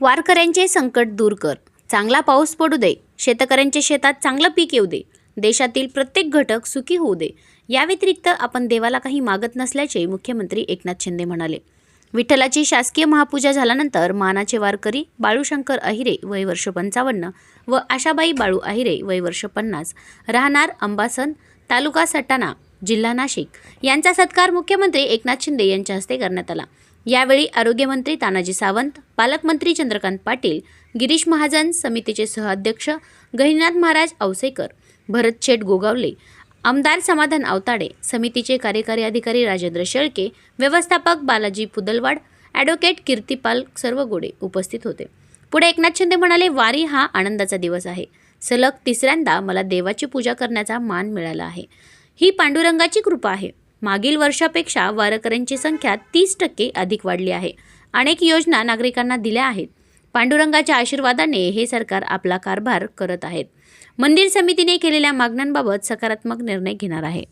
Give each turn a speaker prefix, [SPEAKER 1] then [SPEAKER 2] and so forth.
[SPEAKER 1] वारकऱ्यांचे संकट दूर कर. चांगला पाऊस पडू दे. शेतकऱ्यांच्या शेतात चांगलं पीक येऊ दे. देशातील प्रत्येक घटक सुखी होऊ दे. या व्यतिरिक्त आपण देवाला काही मागत नसल्याचे मुख्यमंत्री एकनाथ शिंदे म्हणाले. विठ्ठलाची शासकीय महापूजा झाल्यानंतर मानाचे वारकरी बाळूशंकर अहिरे वय वर्ष पंचावन्न व आशाबाई बाळू अहिरे वय वर्ष पन्नास राहणार अंबासन तालुका सटाणा जिल्हा नाशिक. यांचा सत्कार मुख्यमंत्री एकनाथ शिंदे यांच्या हस्ते करण्यात आला. यावेळी आरोग्यमंत्री तानाजी सावंत पालकमंत्री चंद्रकांत पाटील गिरीश महाजन समितीचे सहअध्यक्ष गहिनाथ महाराज औसेकर भरत शेठ गोगावले आमदार समाधान आवताडे समितीचे कार्यकारी अधिकारी राजेंद्र शेळके व्यवस्थापक बालाजी पुदलवाड ॲडव्होकेट कीर्तीपाल सर्वगोडे उपस्थित होते. पुढे एकनाथ शिंदे म्हणाले वारी हा आनंदाचा दिवस आहे. सलग तिसऱ्यांदा मला देवाची पूजा करण्याचा मान मिळाला आहे. ही पांडुरंगाची कृपा आहे. मागील वर्षापेक्षा वारकऱ्यांची संख्या तीस टक्के अधिक वाढली आहे. अनेक योजना नागरिकांना दिल्या आहेत. पांडुरंगाच्या आशीर्वादाने हे सरकार आपला कारभार करत आहेत मंदिर समितीने केलेल्या मागण्यांबाबत सकारात्मक निर्णय घेणार आहे.